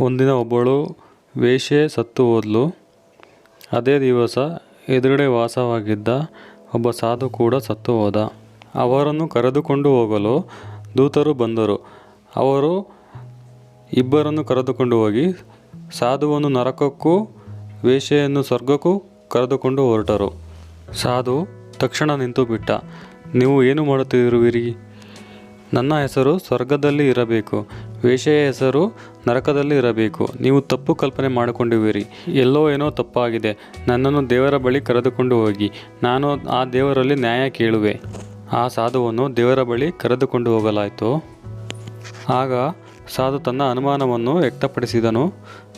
ಒಂದಿನ ಒಬ್ಬಳು ವೇಶ್ಯೆ ಸತ್ತು ಹೋದ್ಲು. ಅದೇ ದಿವಸ ಎದುರುಗಡೆ ವಾಸವಾಗಿದ್ದ ಒಬ್ಬ ಸಾಧು ಕೂಡ ಸತ್ತು ಹೋದ. ಅವರನ್ನು ಕರೆದುಕೊಂಡು ಹೋಗಲು ದೂತರು ಬಂದರು. ಅವರು ಇಬ್ಬರನ್ನು ಕರೆದುಕೊಂಡು ಹೋಗಿ ಸಾಧುವನ್ನು ನರಕಕ್ಕೂ ವೇಷೆಯನ್ನು ಸ್ವರ್ಗಕ್ಕೂ ಕರೆದುಕೊಂಡು ಹೊರಟರು. ಸಾಧು ತಕ್ಷಣ ನಿಂತು ಬಿಟ್ಟ. ನೀವು ಏನು ಮಾಡುತ್ತಿರುವಿರಿ? ನನ್ನ ಹೆಸರು ಸ್ವರ್ಗದಲ್ಲಿ ಇರಬೇಕು. ವೇಶ್ಯೆಯ ಹೆಸರು ನರಕದಲ್ಲಿ ಇರಬೇಕು. ನೀವು ತಪ್ಪು ಕಲ್ಪನೆ ಮಾಡಿಕೊಂಡಿರುವಿರಿ ಎಲ್ಲೋ ಏನೋ ತಪ್ಪಾಗಿದೆ. ನನ್ನನ್ನು ದೇವರ ಬಳಿ ಕರೆದುಕೊಂಡು ಹೋಗಿ. ನಾನು ಆ ದೇವರಲ್ಲಿ ನ್ಯಾಯ ಕೇಳುವೆ. ಆ ಸಾಧುವನ್ನು ದೇವರ ಬಳಿ ಕರೆದುಕೊಂಡು ಹೋಗಲಾಯಿತು. ಆಗ ಸಾಧು ತನ್ನ ಅನುಮಾನವನ್ನು ವ್ಯಕ್ತಪಡಿಸಿದನು.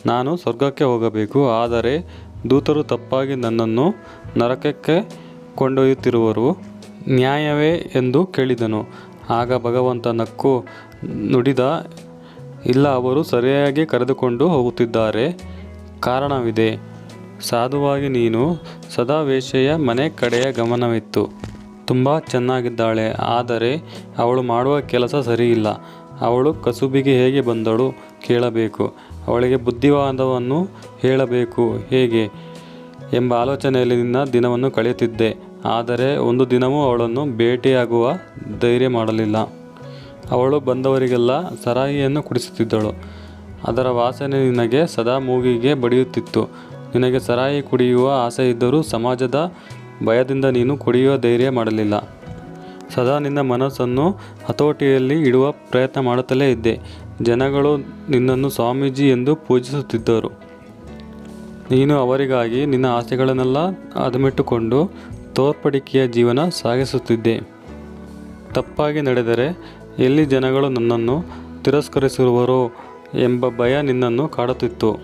ನಾನು ಸ್ವರ್ಗಕ್ಕೆ ಹೋಗಬೇಕು. ಆದರೆ ದೂತರು ತಪ್ಪಾಗಿ ನನ್ನನ್ನು ನರಕಕ್ಕೆ ಕೊಂಡೊಯ್ಯುತ್ತಿರುವರು. ನ್ಯಾಯವೇ ಎಂದು ಕೇಳಿದನು. ಆಗ ಭಗವಂತ ನಕ್ಕು ನುಡಿದ ಇಲ್ಲ, ಅವರು ಸರಿಯಾಗಿ ಕರೆದುಕೊಂಡು ಹೋಗುತ್ತಿದ್ದಾರೆ. ಕಾರಣವಿದೆ, ಸಾಧುವಾಗಿ ನೀನು ಸದಾ ವೇಷೆಯ ಮನೆ ಕಡೆಯ ಗಮನವಿತ್ತು. ತುಂಬ ಚೆನ್ನಾಗಿದ್ದಾಳೆ, ಆದರೆ ಅವಳು ಮಾಡುವ ಕೆಲಸ ಸರಿಯಿಲ್ಲ. ಅವಳು ಕಸುಬಿಗೆ ಹೇಗೆ ಬಂದಳು ಕೇಳಬೇಕು, ಅವಳಿಗೆ ಬುದ್ಧಿವಾದವನ್ನು ಹೇಳಬೇಕು ಹೇಗೆ ಎಂಬ ಆಲೋಚನೆಯಲ್ಲಿ ನಿನ್ನ ದಿನವನ್ನು ಕಳೆಯುತ್ತಿದ್ದೆ. ಆದರೆ ಒಂದು ದಿನವೂ ಅವಳನ್ನು ಭೇಟಿಯಾಗುವ ಧೈರ್ಯ ಮಾಡಲಿಲ್ಲ. ಅವಳು ಬಂದವರಿಗೆಲ್ಲ ಸರಾಯಿಯನ್ನು ಕುಡಿಸುತ್ತಿದ್ದಳು. ಅದರ ವಾಸನೆ ನಿನಗೆ ಸದಾ ಮೂಗಿಗೆ ಬಡಿಯುತ್ತಿತ್ತು. ನಿನಗೆ ಸರಾಯಿ ಕುಡಿಯುವ ಆಸೆ ಇದ್ದರೂ ಸಮಾಜದ ಭಯದಿಂದ ನೀನು ಕುಡಿಯುವ ಧೈರ್ಯ ಮಾಡಲಿಲ್ಲ. ಸದಾ ನಿನ್ನ ಮನಸ್ಸನ್ನು ಹತೋಟಿಯಲ್ಲಿ ಇಡುವ ಪ್ರಯತ್ನ ಮಾಡುತ್ತಲೇ ಇದ್ದೆ. ಜನಗಳು ನಿನ್ನನ್ನು ಸ್ವಾಮೀಜಿ ಎಂದು ಪೂಜಿಸುತ್ತಿದ್ದರು. ನೀನು ಅವರಿಗಾಗಿ ನಿನ್ನ ಆಸೆಗಳನ್ನೆಲ್ಲ ಅದುಮಿಟ್ಟುಕೊಂಡು ತೋರ್ಪಡಿಕೆಯ ಜೀವನ ಸಾಗಿಸುತ್ತಿದ್ದೆ. ತಪ್ಪಾಗಿ ನಡೆದರೆ ಎಲ್ಲಿ ಜನಗಳು ನನ್ನನ್ನು ತಿರಸ್ಕರಿಸಿರುವರೋ ಎಂಬ ಭಯ ನಿನ್ನನ್ನು ಕಾಡುತ್ತಿತ್ತು.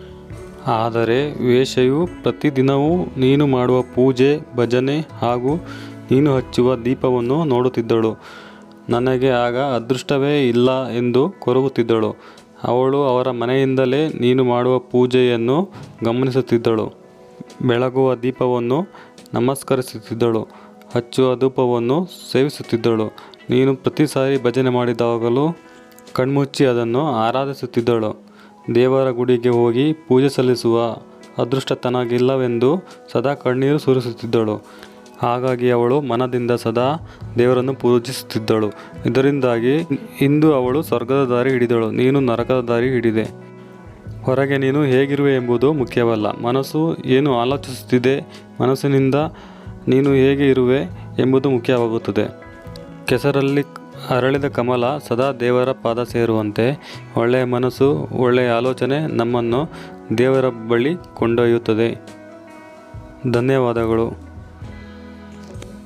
ಆದರೆ ವೇಷೆಯು ಪ್ರತಿದಿನವೂ ನೀನು ಮಾಡುವ ಪೂಜೆ, ಭಜನೆ ಹಾಗೂ ನೀನು ಹಚ್ಚುವ ದೀಪವನ್ನು ನೋಡುತ್ತಿದ್ದಳು. ನನಗೆ ಆಗ ಅದೃಷ್ಟವೇ ಇಲ್ಲ ಎಂದು ಕೊರಗುತ್ತಿದ್ದಳು. ಅವಳು ಅವರ ಮನೆಯಿಂದಲೇ ನೀನು ಮಾಡುವ ಪೂಜೆಯನ್ನು ಗಮನಿಸುತ್ತಿದ್ದಳು. ಬೆಳಗುವ ದೀಪವನ್ನು ನಮಸ್ಕರಿಸುತ್ತಿದ್ದಳು. ಹಚ್ಚುವ ಧೂಪವನ್ನು ಸೇವಿಸುತ್ತಿದ್ದಳು. ನೀನು ಪ್ರತಿ ಸಾರಿ ಭಜನೆ ಮಾಡಿದಾಗಲೂ ಕಣ್ಮುಚ್ಚಿ ಅದನ್ನು ಆರಾಧಿಸುತ್ತಿದ್ದಳು. ದೇವರ ಗುಡಿಗೆ ಹೋಗಿ ಪೂಜೆ ಸಲ್ಲಿಸುವ ಅದೃಷ್ಟ ತನಗಿಲ್ಲವೆಂದು ಸದಾ ಕಣ್ಣೀರು ಸುರಿಸುತ್ತಿದ್ದಳು. ಹಾಗಾಗಿ ಅವಳು ಮನದಿಂದ ಸದಾ ದೇವರನ್ನು ಪೂಜಿಸುತ್ತಿದ್ದಳು. ಇದರಿಂದಾಗಿ ಇಂದು ಅವಳು ಸ್ವರ್ಗದ ದಾರಿ ಹಿಡಿದಳು, ನೀನು ನರಕದ ದಾರಿ ಹಿಡಿದೆ. ಹೊರಗೆ ನೀನು ಹೇಗಿರುವೆ ಎಂಬುದು ಮುಖ್ಯವಲ್ಲ. ಮನಸ್ಸು ಏನು ಆಲೋಚಿಸುತ್ತಿದೆ, ಮನಸ್ಸಿನಿಂದ ನೀನು ಹೇಗೆ ಇರುವೆ ಎಂಬುದು ಮುಖ್ಯವಾಗುತ್ತದೆ. ಕೆಸರಲ್ಲಿ ಅರಳಿದ ಕಮಲ ಸದಾ ದೇವರ ಪಾದ ಸೇರುವಂತೆ. ಒಳ್ಳೆಯ ಮನಸ್ಸು, ಒಳ್ಳೆಯ ಆಲೋಚನೆ ನಮ್ಮನ್ನು ದೇವರ ಬಳಿ ಕೊಂಡೊಯ್ಯುತ್ತದೆ. ಧನ್ಯವಾದಗಳು.